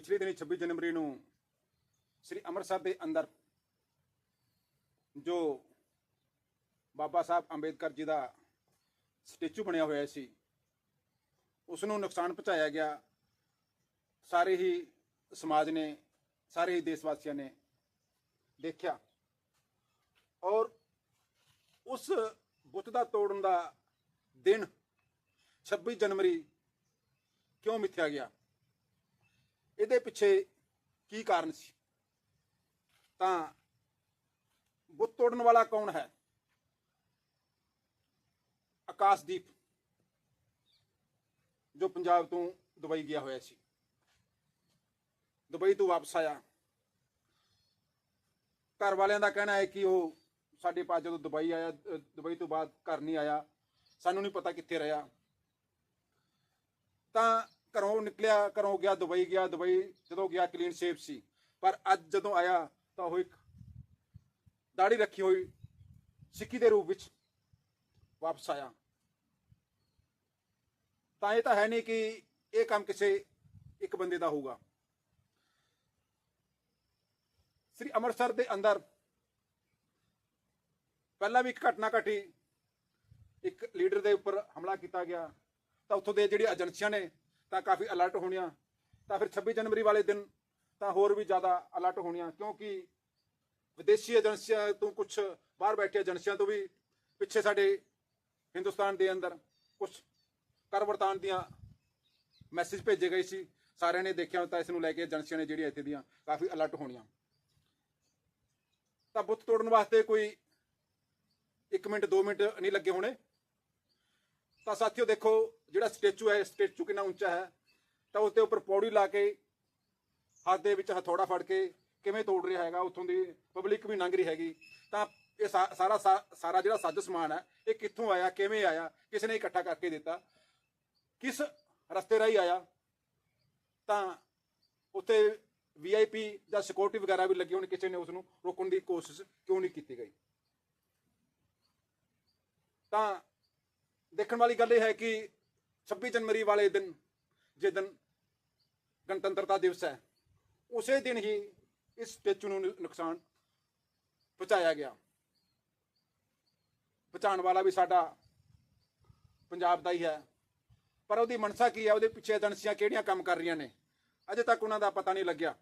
ਪਿਛਲੇ ਦਿਨੀ 26 ਜਨਵਰੀ ਨੂੰ ਸ੍ਰੀ ਅੰਮ੍ਰਿਤਸਰ ਦੇ ਅੰਦਰ ਜੋ ਬਾਬਾ ਸਾਹਿਬ ਅੰਬੇਦਕਰ ਜੀ ਦਾ ਸਟੈਚੂ ਬਣਿਆ ਹੋਇਆ ਸੀ ਉਸ ਨੂੰ ਨੁਕਸਾਨ ਪਹੁੰਚਾਇਆ ਗਿਆ। ਸਾਰੇ ਹੀ ਸਮਾਜ ਨੇ, ਸਾਰੇ ਹੀ ਦੇਸ਼ ਵਾਸੀਆਂ ਨੇ ਦੇਖਿਆ। ਔਰ ਉਸ ਬੁੱਤ ਦਾ ਤੋੜਨ ਦਾ ਦਿਨ 26 ਜਨਵਰੀ ਕਿਉਂ ਮਿੱਥਿਆ ਗਿਆ? ਇਹਦੇ ਪਿੱਛੇ ਕੀ ਕਾਰਨ ਸੀ? ਤਾਂ ਬੁੱਤ ਤੋੜਨ ਵਾਲਾ ਕੌਣ ਹੈ? ਆਕਾਸ਼ਦੀਪ, ਜੋ ਪੰਜਾਬ ਤੋਂ ਦੁਬਈ ਗਿਆ ਹੋਇਆ ਸੀ। ਦੁਬਈ ਤੋਂ ਵਾਪਸ ਆਇਆ। ਘਰ ਵਾਲਿਆਂ ਦਾ ਕਹਿਣਾ ਹੈ ਕਿ ਉਹ ਸਾਡੇ ਪਾਸ ਜਦੋਂ ਦੁਬਈ ਆਇਆ ਦੁਬਈ ਤੋਂ ਬਾਅਦ ਘਰ ਨਹੀਂ ਆਇਆ, ਸਾਨੂੰ ਨਹੀਂ ਪਤਾ ਕਿੱਥੇ ਰਿਹਾ। ਤਾਂ ਘਰੋਂ ਨਿਕਲਿਆ, ਘਰੋਂ ਗਿਆ ਦੁਬਈ ਗਿਆ ਦੁਬਈ, ਜਦੋਂ ਗਿਆ ਕਲੀਨ ਸ਼ੇਪ ਸੀ। ਪਰ ਅੱਜ ਜਦੋਂ ਆਇਆ ਤਾਂ ਉਹ ਇੱਕ ਦਾੜੀ ਰੱਖੀ ਹੋਈ ਸਿੱਖੀ ਦੇ ਰੂਪ ਵਿੱਚ ਵਾਪਸ ਆਇਆ। ਤਾਂ ਇਹ ਤਾਂ ਹੈ ਨਹੀਂ ਕਿ ਇਹ ਕੰਮ ਕਿਸੇ ਇੱਕ ਬੰਦੇ ਦਾ ਹੋਊਗਾ। ਸ੍ਰੀ ਅੰਮ੍ਰਿਤਸਰ ਦੇ ਅੰਦਰ ਪਹਿਲਾਂ ਵੀ ਇੱਕ ਘਟਨਾ ਘਟੀ। ਇੱਕ ਲੀਡਰ ਦੇ ਉੱਪਰ ਹਮਲਾ ਕੀਤਾ ਗਿਆ। ਤਾਂ ਉੱਥੋਂ ਦੇ ਜਿਹੜੀ ਏਜੰਸੀਆਂ ਨੇ ਤਾਂ ਕਾਫੀ ਅਲਰਟ ਹੋਣੀਆਂ। ਤਾਂ ਫਿਰ 26 ਜਨਵਰੀ ਵਾਲੇ ਦਿਨ ਤਾਂ ਹੋਰ ਵੀ ਜ਼ਿਆਦਾ ਅਲਰਟ ਹੋਣੀਆਂ, ਕਿਉਂਕਿ ਵਿਦੇਸ਼ੀ ਏਜੰਸੀਆਂ ਤੋਂ ਕੁਝ ਬਾਹਰ ਬੈਠੇ ਏਜੰਸੀਆਂ ਤੋਂ ਵੀ ਪਿੱਛੇ ਸਾਡੇ ਹਿੰਦੁਸਤਾਨ ਦੇ ਅੰਦਰ ਕੁਝ ਕਰ ਵਰਤਾਨ ਦੀਆਂ ਮੈਸੇਜ ਭੇਜੇ ਗਏ ਸੀ। ਸਾਰਿਆਂ ਨੇ ਦੇਖਿਆ ਤਾਂ ਇਸ ਨੂੰ ਲੈ ਕੇ ਏਜੰਸੀਆਂ ਨੇ ਜਿਹੜੀਆਂ ਇੱਥੇ ਦੀਆਂ ਕਾਫੀ ਅਲਰਟ ਹੋਣੀਆਂ। ਤਾਂ ਬੁੱਤ ਤੋੜਨ ਵਾਸਤੇ ਕੋਈ 1 ਮਿੰਟ 2 ਮਿੰਟ ਨਹੀਂ ਲੱਗੇ ਹੋਣੇ। ਤਾਂ ਸਾਥੀਓ ਦੇਖੋ, ਜਿਹੜਾ ਸਟੈਚੂ ਹੈ, ਸਟੈਚੂ ਕਿੰਨਾ ਉੱਚਾ ਹੈ, ਤਾਂ ਉਸ ਦੇ ਉੱਪਰ ਪੌੜੀ ਲਾ ਕੇ ਹੱਥ ਦੇ ਵਿੱਚ ਹਥੌੜਾ ਫੜ ਕੇ ਕਿਵੇਂ ਤੋੜ ਰਿਹਾ ਹੈਗਾ, ਉੱਥੋਂ ਦੀ ਪਬਲਿਕ ਵੀ ਲੰਘ ਰਹੀ ਹੈਗੀ। ਤਾਂ ਇਹ ਸਾ- ਸਾਰਾ ਸਾ- ਸਾਰਾ ਜਿਹੜਾ ਸਾਜ ਸਮਾਨ ਹੈ, ਇਹ ਕਿੱਥੋਂ ਆਇਆ, ਕਿਵੇਂ ਆਇਆ ਕਿਸ ਨੇ ਇਕੱਠਾ ਕਰਕੇ ਦਿੱਤਾ, ਕਿਸ ਰਸਤੇ ਰਾਹੀਂ ਆਇਆ, ਤਾਂ ਉੱਥੇ ਵੀਆਈਪੀ ਜਾਂ ਸਿਕਿਉਰਿਟੀ ਵਗੈਰਾ ਵੀ ਲੱਗੀ ਹੋਣੀ, ਕਿਸੇ ਨੇ ਉਸ ਨੂੰ ਰੋਕਣ ਦੀ ਕੋਸ਼ਿਸ਼ ਕਿਉਂ ਨਹੀਂ ਕੀਤੀ ਗਈ? ਤਾਂ ਦੇਖਣ ਵਾਲੀ ਗੱਲ ਇਹ ਹੈ ਕਿ 26 ਜਨਵਰੀ ਵਾਲੇ ਦਿਨ ਜੇ ਦਿਨ ਗਣਤੰਤਰਤਾ ਦਿਵਸ ਹੈ, ਉਸੇ ਦਿਨ ਹੀ ਇਸ ਸਟੈਚੂ ਨੂੰ ਨੁਕਸਾਨ ਪਹੁੰਚਾਇਆ ਗਿਆ। ਪਹੁੰਚਾਉਣ ਵਾਲਾ ਵੀ ਸਾਡਾ ਪੰਜਾਬ ਦਾ ਹੀ ਹੈ, ਪਰ ਉਹਦੀ ਮਨਸਾ ਕੀ ਹੈ, ਉਹਦੇ ਪਿੱਛੇ ਏਜੰਸੀਆਂ ਕਿਹੜੀਆਂ ਕੰਮ ਕਰ ਰਹੀਆਂ ਨੇ, ਅਜੇ ਤੱਕ ਉਹਨਾਂ ਦਾ ਪਤਾ ਨਹੀਂ ਲੱਗਿਆ।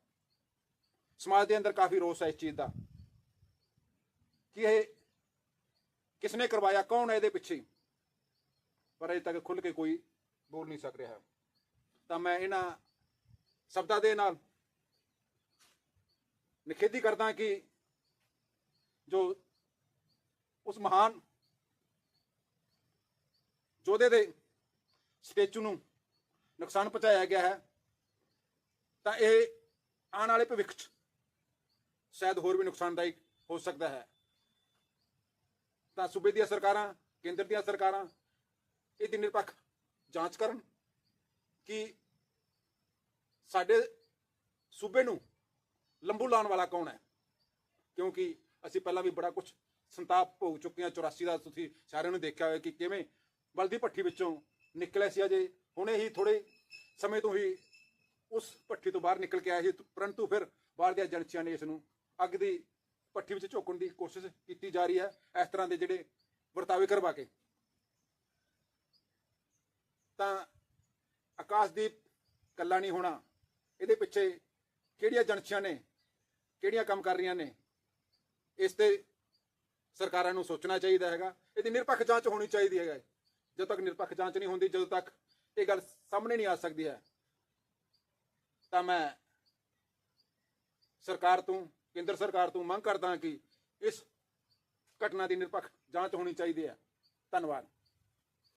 ਸਮਾਜ ਦੇ ਅੰਦਰ ਕਾਫੀ ਰੋਸ ਹੈ ਇਸ ਚੀਜ਼ ਦਾ। ਕਿ ਇਹ ਕਿਸਨੇ ਕਰਵਾਇਆ, ਕੌਣ ਹੈ ਇਹਦੇ ਪਿੱਛੇ? ਪਰ ਅਜੇ ਤੱਕ ਖੁੱਲ ਕੇ ਕੋਈ ਬੋਲ ਨਹੀਂ ਸਕ ਰਿਹਾ। ਹੈ ਤਾਂ ਮੈਂ ਇਹਨਾਂ ਸ਼ਬਦਾਂ ਦੇ ਨਾਲ ਨਿਖੇਧੀ ਕਰਦਾ ਕਿ ਜੋ ਉਸ ਮਹਾਨ ਯੋਧੇ ਦੇ ਸਟੈਚੂ ਨੂੰ ਨੁਕਸਾਨ ਪਹੁੰਚਾਇਆ ਗਿਆ ਹੈ, ਤਾਂ ਇਹ ਆਉਣ ਵਾਲੇ ਭਵਿੱਖ 'ਚ ਸ਼ਾਇਦ ਹੋਰ ਵੀ ਨੁਕਸਾਨਦਾਇਕ ਹੋ ਸਕਦਾ ਹੈ। ਤਾਂ ਸੂਬੇ ਦੀਆਂ ਸਰਕਾਰਾਂ, ਕੇਂਦਰ ਦੀਆਂ ਸਰਕਾਰਾਂ ਇਹਦੀ ਨਿਰਪੱਖ ਜਾਂਚ ਕਰਨ ਕਿ ਸਾਡੇ ਸੂਬੇ ਨੂੰ ਲੰਬੂ ਲਾਉਣ ਵਾਲਾ ਕੌਣ ਹੈ? ਕਿਉਂਕਿ ਅਸੀਂ ਪਹਿਲਾਂ ਵੀ ਬੜਾ ਕੁਝ ਸੰਤਾਪ ਭੋਗ ਚੁੱਕੇ ਹਾਂ। 84 ਦਾ ਤੁਸੀਂ ਸਾਰਿਆਂ ਨੂੰ ਦੇਖਿਆ ਹੋਇਆ ਕਿ ਕਿਵੇਂ ਬਲਦੀ ਭੱਠੀ ਵਿੱਚੋਂ ਨਿਕਲਿਆ ਸੀ ਅਜੇ। ਹੁਣੇ ਹੀ ਥੋੜੇ ਸਮੇਂ ਤੋਂ ਹੀ ਉਸ ਭੱਠੀ ਤੋਂ ਬਾਹਰ ਨਿਕਲ ਕੇ ਆਇਆ ਸੀ। ਪਰੰਤੂ ਫਿਰ ਬਾਹਰ ਦੀਆਂ ਏਜੰਸੀਆਂ ਨੇ ਇਸ ਨੂੰ ਅੱਗ ਦੀ ਭੱਠੀ ਵਿੱਚ ਝੋਕਣ ਦੀ ਕੋਸ਼ਿਸ਼ ਕੀਤੀ ਜਾ ਰਹੀ ਹੈ। ਇਸ ਤਰ੍ਹਾਂ ਦੇ ਜਿਹੜੇ ਵਰਤਾਵੇ ਕਰਵਾ ਕੇ ਤਾਂ ਆਕਾਸ਼ਦੀਪ ਕੱਲਾ ਨਹੀਂ ਹੋਣਾ। ਇਹਦੇ ਪਿੱਛੇ ਕਿਹੜੀਆਂ ਏਜੰਸੀਆਂ ਨੇ, ਕਿਹੜੀਆਂ ਕੰਮ ਕਰ ਰਹੀਆਂ ਨੇ, ਇਸ ਤੇ ਸਰਕਾਰਾਂ ਨੂੰ ਸੋਚਣਾ ਚਾਹੀਦਾ ਹੈਗਾ। ਇਹਦੀ ਨਿਰਪੱਖ ਜਾਂਚ ਹੋਣੀ ਚਾਹੀਦੀ ਹੈਗਾ ਜਦੋਂ ਤੱਕ ਨਿਰਪੱਖ ਜਾਂਚ ਨਹੀਂ ਹੁੰਦੀ, ਜਦੋਂ ਤੱਕ ਇਹ ਗੱਲ ਸਾਹਮਣੇ ਨਹੀਂ ਆ ਸਕਦੀ ਹੈ, ਤਾਂ ਮੈਂ ਸਰਕਾਰ ਤੋਂ, ਕੇਂਦਰ ਸਰਕਾਰ ਤੋਂ ਮੰਗ ਕਰਦਾ ਕਿ ਇਸ ਘਟਨਾ ਦੀ ਨਿਰਪੱਖ ਜਾਂਚ ਹੋਣੀ ਚਾਹੀਦੀ ਹੈ। ਧੰਨਵਾਦ।